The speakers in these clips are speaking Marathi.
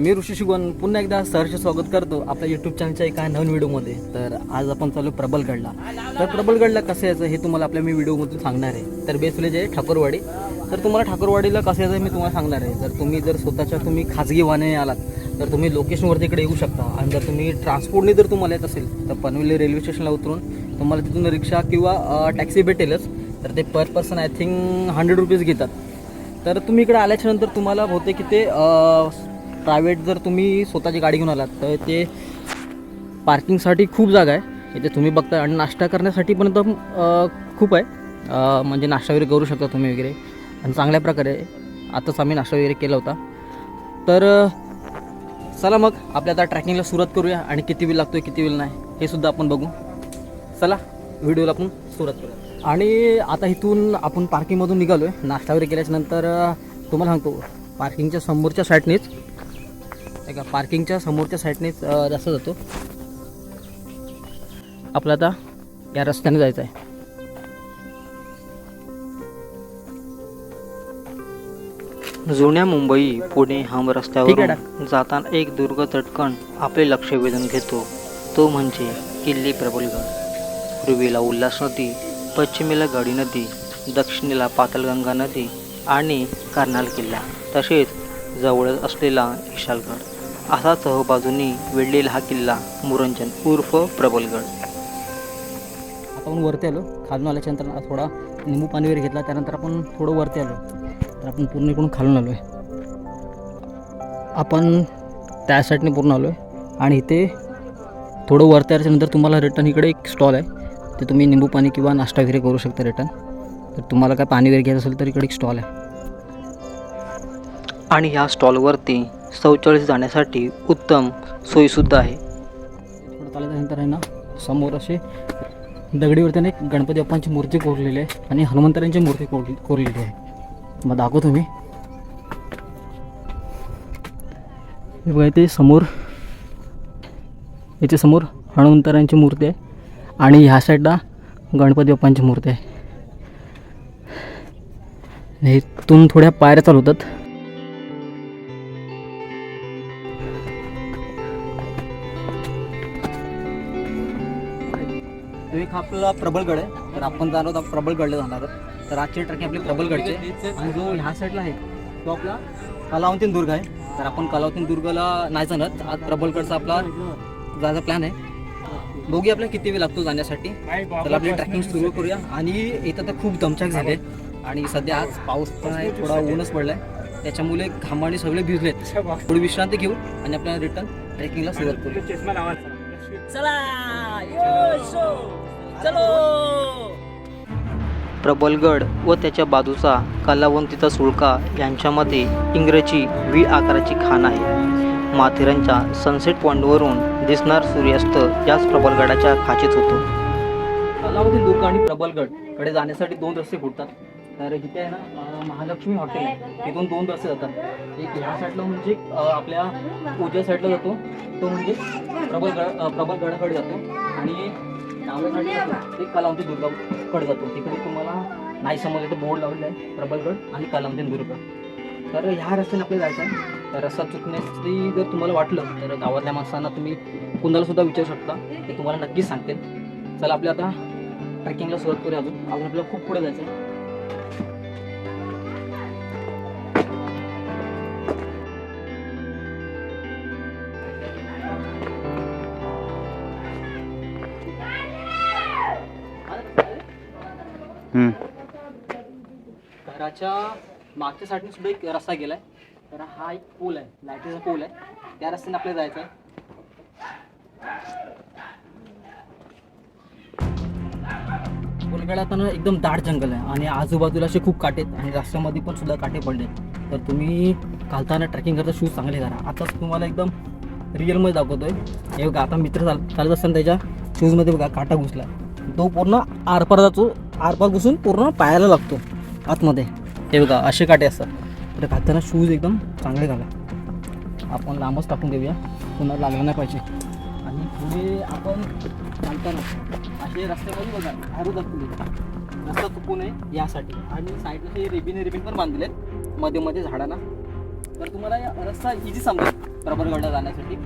मी ऋषी शिगवण पुन्हा एकदा सहर्ष स्वागत करतो आपल्या यूट्यूब चॅनलच्या एका नवीन व्हिडिओमध्ये तर आज आपण चालू प्रबलगडला. तर प्रबलगडला कसं यायचं हे तुम्हाला आपल्या मी व्हिडिओमधून सांगणार आहे. तर बेस विलेज आहे ठाकूरवाडी. तर तुम्हाला ठाकूरवाडीला कसं यायचं हे मी तुम्हाला सांगणार आहे. जर तुम्ही जर स्वतःच्या तुम्ही खाजगी वाहने आलात तर तुम्ही लोकेशनवरती इकडे येऊ शकता. आणि जर तुम्ही ट्रान्सपोर्टने जर तुम्हाला येत असेल तर पनवेली रेल्वे स्टेशनला उतरून तुम्हाला तिथून रिक्षा किंवा टॅक्सी भेटेलच. तर ते per person I think hundred rupees घेतात. तर तुम्ही इकडे आल्याच्यानंतर तुम्हाला बहुतेक की ते प्रायव्हेट जर तुम्ही स्वतःची गाडी घेऊन आलात तर ते पार्किंगसाठी खूप जागा आहे. इथे तुम्ही बघता आणि नाश्ता करण्यासाठी पण एकदम खूप आहे. म्हणजे नाश्ता वगैरे करू शकता तुम्ही वगैरे. आणि चांगल्या प्रकारे आताच आम्ही नाश्ता वगैरे केला होता. तर चला मग आपल्या आता ट्रॅकिंगला सुरुवात करूया. आणि किती वेळ लागतोय किती वेळ नाही हे सुद्धा आपण बघू. चला व्हिडिओला आपण सुरुवात करूया. आणि आता इथून आपण पार्किंगमधून निघालो आहे नाश्ता वगैरे केल्याच्यानंतर तुम्हाला सांगतो पार्किंगच्या समोरच्या साईडनेच का पार्किंगच्या समोरच्या साईडनेच अ, रस्ता जातो. आपलं आता या रस्त्याने जायचं आहे जुन्या मुंबई पुणे ठीक आहे, हमरस्त्यावरून जाताना एक दुर्ग चटकन आपले लक्ष वेधून घेतो. तो म्हणजे किल्ली प्रबलगड पूर्वेला उल्हास नदी पश्चिमेला गडी नदी दक्षिणेला पातालगंगा नदी आणि कर्नाल किल्ला. तसेच जवळच असलेला विशालगड. असा चहबाजूंनी वेढलेला हा किल्ला मुरंजन उर्फ प्रबलगड. आता आपण वरती आलो. खालून आल्याच्यानंतर थोडा निंबू पाणी वगैरे घेतला. त्यानंतर आपण थोडं वरती आलो. तर आपण पूर्ण इकडून खालून आलो आहे आपण त्या साईडने पूर्ण आलो आहे आणि इथे थोडं वरती आल्याच्यानंतर तुम्हाला रिटर्न इकडे एक स्टॉल आहे. ते तुम्ही निंबू पाणी किंवा नाश्ता वगैरे करू शकता रिटर्न तर तुम्हाला काय पाणी वगैरे घ्यायचं असेल तर इकडे एक स्टॉल आहे. आणि ह्या स्टॉलवरती शौचालय जाण्यासाठी उत्तम सोयीसुद्धा आहे. थोडं चालल्यानंतर आहे ना समोर असे दगडीवरती एक गणपती बाप्पांची मूर्ती कोरलेली आहे आणि हनुमंतरांची मूर्ती कोरली कोरलेली आहे. मग दाखवतो मी हे बघा इथे समोर याच्या समोर हनुमंतरांची मूर्ती आहे आणि ह्या साईडला गणपती बाप्पांची मूर्ती आहे. आणि इथून थोड्या पायऱ्या चालवतात. एक आपला प्रबलगड आहे. तर आपण जाणार आहोत प्रबलगडला जाणार आहोत. तर आजची ट्रेकिंग आपली प्रबलगडची आहे. आणि जो ह्या साईडला आहे तो आपला कलावंतीन दुर्ग आहे. तर आपण कलावतीन दुर्गला नाही जाणार. आज प्रबलगडचा आपला जायचा प्लॅन आहे. बघूया आपल्याला किती वेळ लागतो जाण्यासाठी. तर आपली ट्रॅकिंग सुरू करूया. आणि इथं तर खूप दमछाक झाले. आणि सध्या आज पाऊस पण आहे थोडा ऊनच पडलाय. त्याच्यामुळे घामाने सगळे भिजलेत. थोडी विश्रांती घेऊ आणि आपल्याला रिटर्न ट्रेकिंगला सुरुवात करू चला. चलो! प्रबलगड व त्याच्या बाजूचा कलावंतीचा सुळका यांच्यामध्ये इंग्रजी व्ही आकाराची खाण आहे. माथेरानच्या सनसेट पॉईंटवरून दिसणार सूर्यास्त याच प्रबलगडाच्या खाचीत होतो. कलावती दुर्ग आणि प्रबलगडकडे जाण्यासाठी दोन रस्ते फुटतात तर इथे आहे ना महालक्ष्मी हॉटेल तिथून दोन रस्ते जातात. एक ह्या साईडला म्हणजे आपल्या पूजा साईडला जातो. तो म्हणजे प्रबलगड प्रबलगडाकडे जातो. आणि ते कलावती दुर्गाकडे जातो. तिकडे तुम्हाला नाही समजलं तर बोर्ड लावलेला आहे प्रबलगड आणि कलावती दुर्ग. तर ह्या रस्त्याने आपल्याला जायचं आहे. तर रस्ता चुकण्याची जर तुम्हाला वाटलं तर गावातल्या माणसांना तुम्ही कुणाला सुद्धा विचारू शकता. ते तुम्हाला नक्कीच सांगतील. चला आपल्या आता ट्रेकिंगला सुरुवात करूया अजून. अजून आपल्याला खूप पुढे जायचं आहे. घराच्या मागच्या साईडने सुद्धा एक रस्ता गेलाय. तर हा एक पूल आहे. लाईटीचा पूल आहे. त्या रस्त्याने आपल्याला जायचं आहे कोलगडात ना एकदम दाट जंगल आहे. आणि आजूबाजूला असे खूप काटे आहेत. आणि रस्त्यामध्ये पण सुद्धा काटे पडले तर तुम्ही घालताना ट्रॅकिंग करता शूज चांगले करा. आताच तुम्हाला एकदम रिअलमध्ये दाखवतोय. हे बघा आता मित्र चाल चालत असताना त्याच्या शूजमध्ये बघा काटा घुसला. तो पूर्ण आरपार जातो आरपार घुसून पूर्ण पायाला लागतो आतमध्ये. हे बघा असे काटे असतात. तर घालताना शूज एकदम चांगले घाला आपण लांबच टाकून देऊया पुन्हा लागलं नाही पाहिजे. आणि पुढे आपण चालताना असे रस्त्यामध्ये बघा ॲरो दाखवले रस्ता चुकून नये यासाठी. आणि साईडला हे रिबिन रिबिन पण बांधलेत मध्ये मध्ये झाडांना. तर तुम्हाला या रस्ता इझी समजेल. प्रबलगडला जाण्यासाठी.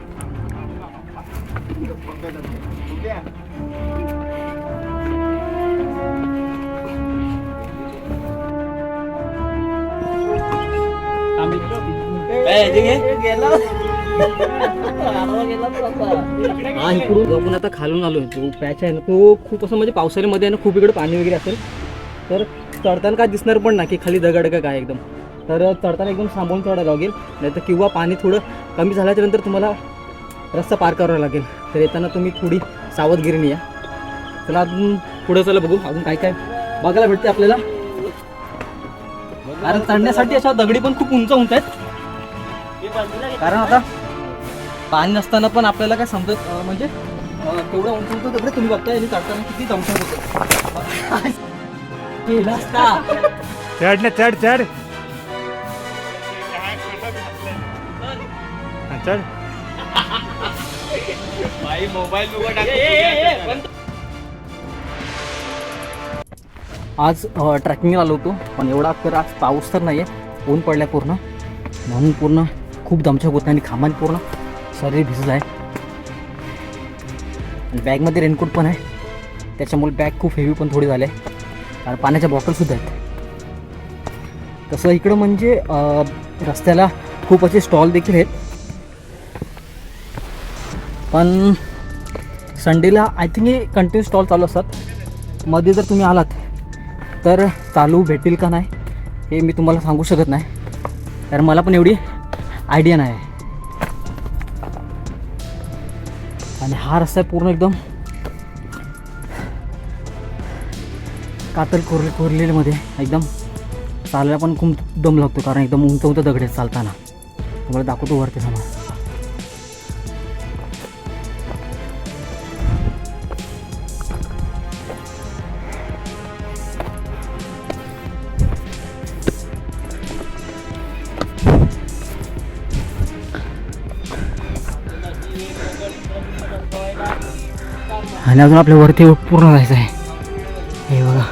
हा इकडून आपण आता खालून आलो तो पॅच आहे ना तो खूप असं म्हणजे पावसाळ्यामध्ये आहे ना खूप इकडे पाणी वगैरे असेल. तर चढताना काय दिसणार पण ना की खाली दगड का काय एकदम. तर चढताना एकदम सांभाळून चढायला लागेल नाही तर किंवा पाणी थोडं कमी झाल्याच्यानंतर तुम्हाला रस्ता पार करावा लागेल. तर येताना तुम्ही थोडी सावधगिरीने या. चला अजून पुढे चला बघू अजून काय काय बघायला भेटते आपल्याला. कारण चढण्यासाठी अशा दगडी पण खूप उंच उंच आहेत. कारण आता पाणी नसताना पण आपल्याला काय समजत अं, म्हणजे अं, तेवढं उंच उंच दगड तुम्ही बघताय आणि चढताना किती दमछाक होतं? चढ ना चढ चढ. हा, चढ. आज ट्रॅकिंग आलो होतो पण एवढा तर आज पाऊस तर नाही आहे ऊन पडलाय पूर्ण. म्हणून पूर्ण खूप दमछाक होत आणि खामाने पूर्ण शरीर भिजत आहे. आणि बॅगमध्ये रेनकोट पण आहे. त्याच्यामुळे बॅग खूप हेवी पण थोडी झाली आहे. आणि पाण्याच्या बॉटलसुद्धा आहेत. तसं इकडं म्हणजे रस्त्याला खूप असे स्टॉल देखील आहेत. पण संडेला आय थिंक हे कंटिन्यू स्टॉल चालू असतात. मध्ये जर तुम्ही आलात तर चालू भेटेल का नाही हे मी तुम्हाला सांगू शकत नाही. कारण मला पण एवढी आयडिया नाही. आहे आणि हा रस्ता आहे पूर्ण एकदम कातल कोरले कोरलेमध्ये. एकदम चालायला पण खूप दम लागतो कारण एकदम उंच उंच दगड आहेत चालताना. तुम्हाला दाखवतो वरती समोर. आणि अजून आपल्या वरती पूर्ण जायचं आहे. हे बघा.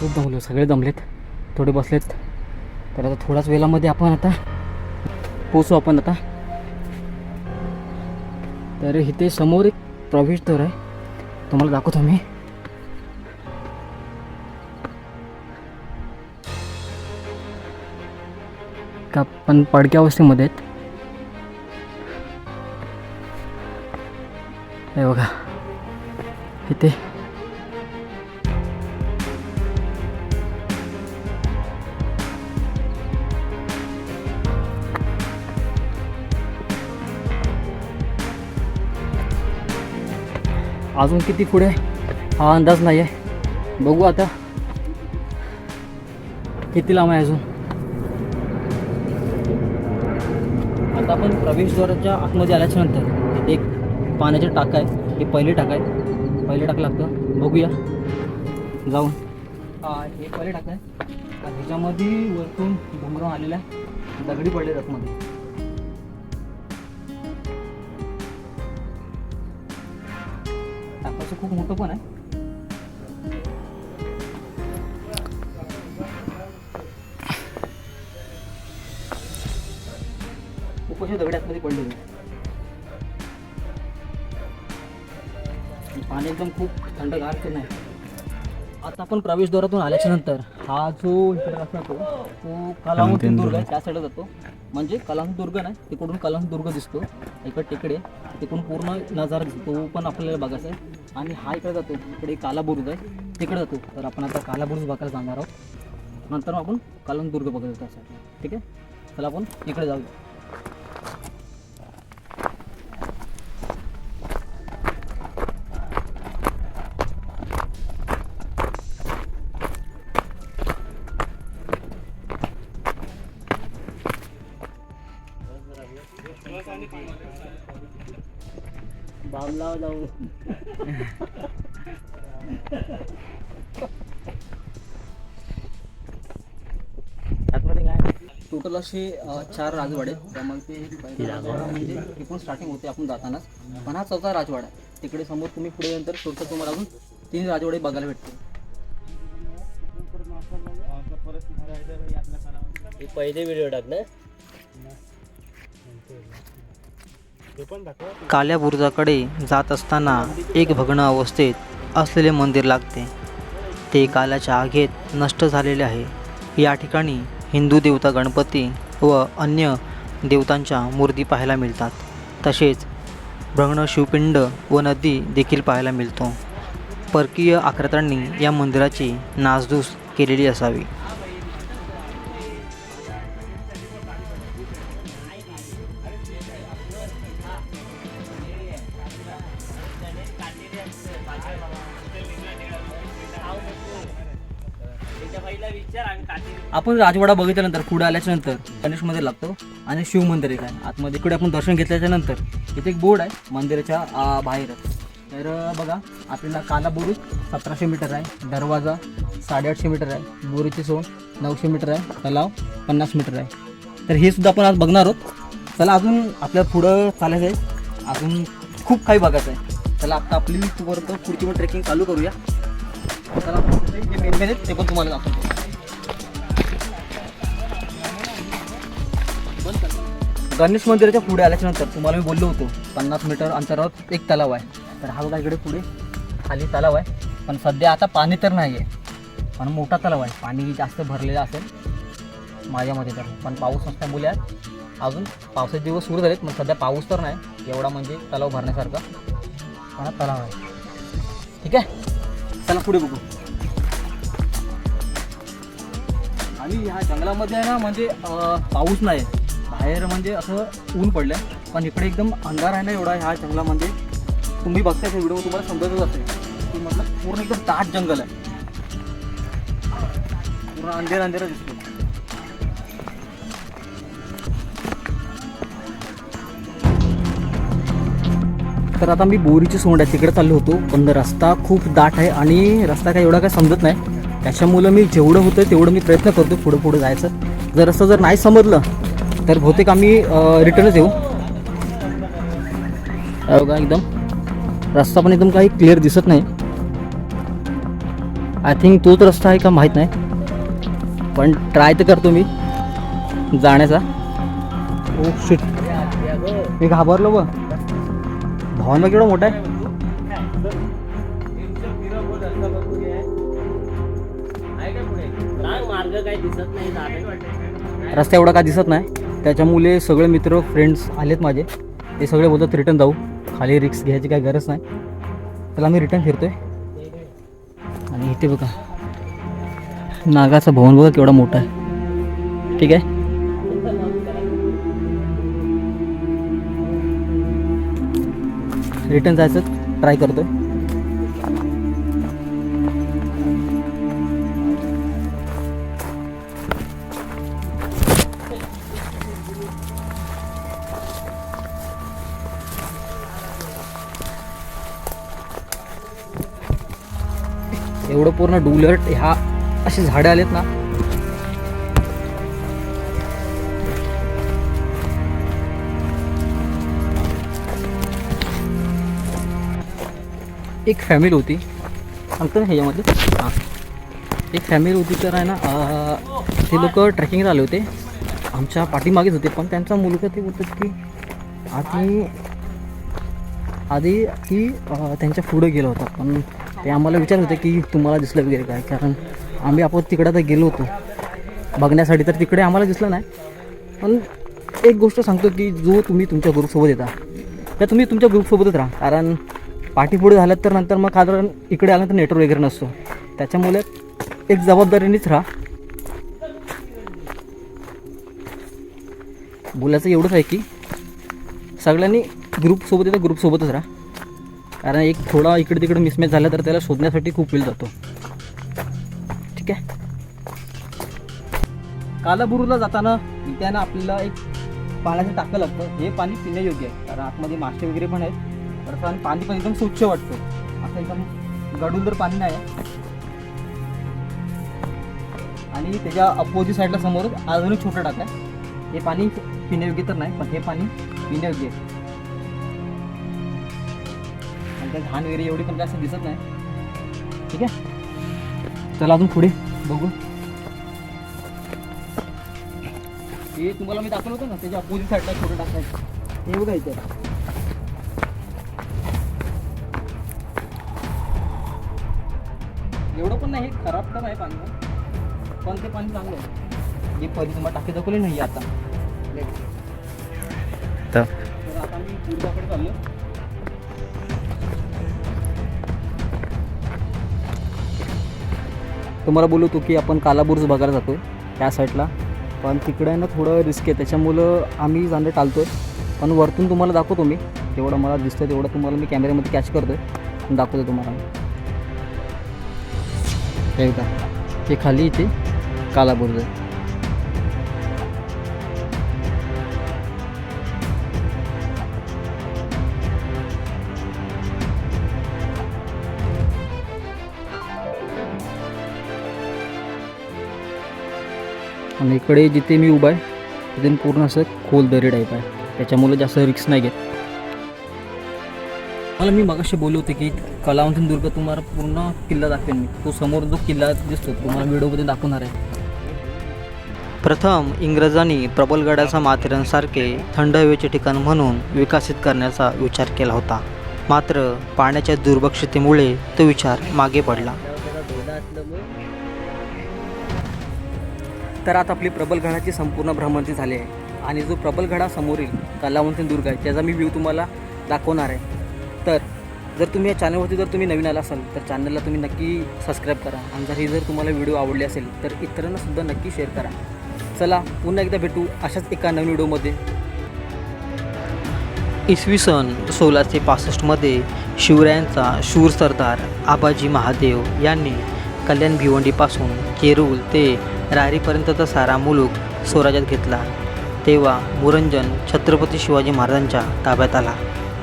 खूप दमलो सगळे दमलेत. थोडे बसलेत. तर आता थोड्याच वेळामध्ये आपण आता पोचू आपण आता. तर इथे समोर एक प्रवेशद्वार आहे. तुम्हाला दाखवतो मी. का पण पडक्या अवस्थेमध्ये आहेत. हे बघा. इथे. अजून किती पुढे? हा अंदाज नाही आहे बघू आता. किती लांब आहे अजून? आपण प्रवेशद्वाराच्या आतमध्ये आल्याच्यानंतर इथे एक पाण्याचे टाका आहे. हे पहिले टाका आहे. पहिले टाक लागतं. बघूया. जाऊन. हे पहिले टाका आहे. ह्याच्यामध्ये वरतून डोंगरावर आलेला आहे दगडी पडले आतमध्ये. टाकाचं खूप मोठं पण आहे. खूप दगड आतमध्ये पाणी एकदम खूप थंडगार की नाही आता आपण प्रवेशद्वारातून आल्याच्यानंतर हा जो इकडे रस्ता तो तो दुर्ग आहे त्या साईडला जातो. म्हणजे कलांग दुर्ग नाही तिकडून कलांग दुर्ग दिसतो. इकडे तिकडे तिकडून पूर्ण नजारा दिसतो. तो पण आपल्याला बघायचा आहे. आणि हा इकडे जातो इकडे कालाबुर्ग आहे. तिकडे जातो. तर आपण आता कालाबुरुज बघायला जाणार आहोत. नंतर आपण कलांत दुर्ग बघायला जातो ठीक आहे? चला आपण इकडे जाऊया. टोटल असे चार राजवाडे त्यामध्ये राजवाडा. म्हणजे इथून स्टार्टिंग होते आपण जातानाच. पण हा चौथा राजवाडा आहे. तिकडे समोर तुम्ही पुढे नंतर थोडंसं तुम्हाला अजून तीन राजवाडे बघायला भेटते पहिले व्हिडिओ टाक काल्या बुरुजाकडे जात असताना एक भग्न अवस्थेत असलेले मंदिर लागते. ते काल्याच्या आघेत नष्ट झालेले आहे. या ठिकाणी हिंदू देवता गणपती व अन्य देवतांच्या मूर्ती पाहायला मिळतात. तसेच भग्न शिवपिंड व नदी देखील पाहायला मिळतो. परकीय आक्रत्यांनी या मंदिराची नासधूस केलेली असावी. आपण राजवाडा बघितल्यानंतर पुढे आल्याच्यानंतर गणेश मंदिर लागतो आणि शिव मंदिर एक आहे आतमध्ये. इकडे आपण दर्शन घेतल्याच्या नंतर इथे एक बोर्ड आहे मंदिराच्या बाहेर. बाहेरच तर बघा आपल्याला काला बुरुज सतराशे मीटर आहे दरवाजा साडेआठशे मीटर आहे बोरीची सोन नऊशे मीटर आहे तलाव पन्नास मीटर आहे. तर हे सुद्धा आपण आज बघणार आहोत. चला अजून आपल्या पुढं चालायचं आहे. अजून खूप काही बघायचं आहे. चला आता आपली परत पुढची पण ट्रेकिंग चालू करूया. चला जे मेन मेन आहेत ते पण तुम्हाला दाखवतो. गणेश मंदिराच्या पुढे आल्याच्यानंतर तुम्हाला मी बोललो होतो पन्नास मीटर अंतरावर एक तलाव आहे. तर हा बघा इकडे पुढे खाली तलाव आहे. पण सध्या आता पाणी तर नाही आहे पण मोठा तलाव आहे. पाणी जास्त भरलेलं असेल माझ्या मते तर पण पाऊस नसल्यामुळे अजून पावसाचे दिवस सुरू झालेत पण सध्या पाऊस तर नाही एवढा म्हणजे तलाव भरण्यासारखा. हा तलाव आहे. ठीक आहे? चला पुढे बघू. आणि ह्या जंगलामध्ये आहे ना म्हणजे पाऊस नाही. बाहेर म्हणजे असं ऊन पडलं पण इकडे एकदम अंधार आहे ना एवढा ह्या जंगलामध्ये. तुम्ही बघताय व्हिडिओ तुम्हाला समजतच असेल. की मतलब पूर्ण एकदम दाट जंगल आहे. पूर्ण अंधेर अंधेरा दिसतो तर आता मी बोरीची सोंड आहे तिकडे चाललो होतो पण रस्ता खूप दाट आहे आणि रस्ता काय एवढा काय समजत नाही. त्याच्यामुळं मी जेवढं होतं तेवढं मी प्रयत्न करतो पुढं पुढं जायचं. जर रस्ता जर नाही समजलं तर बहुतेक आम्ही रिटर्नच येऊ. का एकदम. रस्ता पण एकदम काही क्लिअर दिसत नाही. आय थिंक तोच रस्ता आहे का माहीत नाही. पण ट्राय तर करतो मी जाण्याचा. Oh, ओ शिट मी घाबरलो बघ. भावन मग केवढा मोठा आहे? रस्ता एवढा काय दिसत नाही? त्याच्यामुळे सगळे मित्र फ्रेंड्स आलेत माझे. ते सगळे बोलतात रिटर्न जाऊ. खाली रिक्स घ्यायची काही गरज नाही. त्याला आम्ही रिटर्न फिरतोय. आणि इथे बघा नागाचा भवन बघा केवढा मोठा आहे. ठीक आहे? रिटर्न जायचं ट्राय करतोय. एवढं पूर्ण डुलट ह्या अशी झाडं आलेत ना एक फॅमिली होती. सांगतो ना ह्याच्यामध्ये हां. एक फॅमिली होती तर आहे ना ते लोक ट्रेकिंगला आले होते. आमच्या पाठीमागेच होते पण त्यांचा मुलगा ते बोलतात की आधी आधी ती त्यांच्या पुढं गेला होता. पण ते आम्हाला विचारत होते की तुम्हाला दिसलं वगैरे काय? कारण आम्ही आपण तिकडं तर गेलो होतो. बघण्यासाठी तर तिकडे आम्हाला दिसलं नाही. पण एक गोष्ट सांगतो की जो तुम्ही तुमच्या ग्रुपसोबत येता तर तुम्ही तुमच्या ग्रुपसोबतच राहा. कारण पाठीपुढे झालं तर नंतर मग साधारण इकडे आलं तर नेटवर्क वगैरे नसतो. त्याच्यामुळे एक जबाबदारीनेच राहा. बोलायचं एवढंच आहे की सगळ्यांनी ग्रुपसोबत येतं ग्रुपसोबतच राहा. कारण एक थोडा इकडे तिकडे मिसमॅच झाला तर त्याला शोधण्यासाठी खूप वेळ जातो. ठीक आहे? कालाबुरूला जाताना त्यानं आपल्याला एक पाण्याचं टाकं लागतं. हे पाणी पिण्यायोग्य आहे. कारण आतमध्ये मासे वगैरे पण आहेत. बरं आणि पाणी पण एकदम स्वच्छ वाटतं. असं एकदम गडून तर पाणी नाही. आहे आणि त्याच्या अपोजिट साईडला समोरच अजून एक छोटं टाक आहे. हे पाणी पिण्यायोग्य तर नाही पण हे पाणी पिण्यायोग्य आहे. आणि त्या घाण वगैरे एवढी पण जास्त दिसत नाही. ठीक आहे? चला अजून पुढे बघू. हे तुम्हाला मी दाखवलं होतं ना त्याच्या अपोजिट साईडला छोटं टाकायचं हे बघा इथे. एवढं पण नाही हे खराब तर आहे पाणी. पण ते पाणी चांगलं आहे. जे पहिले तुम्हाला टाकी दाखवले नाही आता. तर? आता मी पूर्वाकडे चाललो तुम्हाला बोलू होतो की आपण कालाबुर्ज बघायला जातो त्या साईडला. पण तिकडे आहे ना थोडं रिस्क आहे त्याच्यामुळं आम्ही जाणं टाळतो आहे पण वरतून तुम्हाला दाखवतो मी. जेवढं मला दिसतं तेवढं तुम्हाला मी कॅमेऱ्यामध्ये कॅच करतो आहे दाखवतो तुम्हाला. हे बघा हे खाली इथे कालाबुर्ज आहे आणि इकडे जिथे मी उभा आहे तिथे पूर्ण असं खोल दरी टाईप आहे. त्याच्यामुळे जास्त रिक्स नाही घेत. मला मी मगाशी बोललो होते की कलावंतन दुर्ग तुम्हाला पूर्ण किल्ला दाखवेन मी. तो समोर जो किल्ला दिसतो तुम्हाला व्हिडिओमध्ये दाखवणार आहे. प्रथम इंग्रजांनी प्रबलगडाचा माथेरानसारखे थंड हवेचे ठिकाण म्हणून विकसित करण्याचा विचार केला होता. मात्र पाण्याच्या दुर्लक्षतेमुळे तो विचार मागे पडला. तर आता आपली प्रबलगडाची संपूर्ण भ्रमंती झाली आहे. आणि जो प्रबलगडा समोरील कलावंतन दुर्ग आहे त्याचा मी व्ह्यू तुम्हाला दाखवणार आहे. तर जर तुम्ही या चॅनलवरती जर तुम्ही नवीन आला असाल तर चॅनलला तुम्ही नक्की सबस्क्राईब करा. आणि जर ही जर तुम्हाला व्हिडिओ आवडली असेल तर इतरांनासुद्धा नक्की शेअर करा. चला पुन्हा एकदा भेटू अशाच एका नवीन व्हिडिओमध्ये इसवी सन सोळाशे पासष्टमध्ये शिवरायांचा शूर सरदार आबाजी महादेव यांनी कल्याण भिवंडीपासून केरूल ते रारीपर्यंतचा सारा मुलूक स्वराज्यात घेतला. तेव्हा मुरंजन छत्रपती शिवाजी महाराजांच्या ताब्यात आला.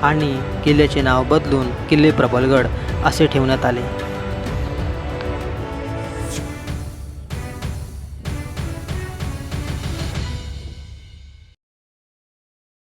आणि किल्ल्याचे नाव बदलून किल्ले प्रबलगड असे ठेवण्यात आले.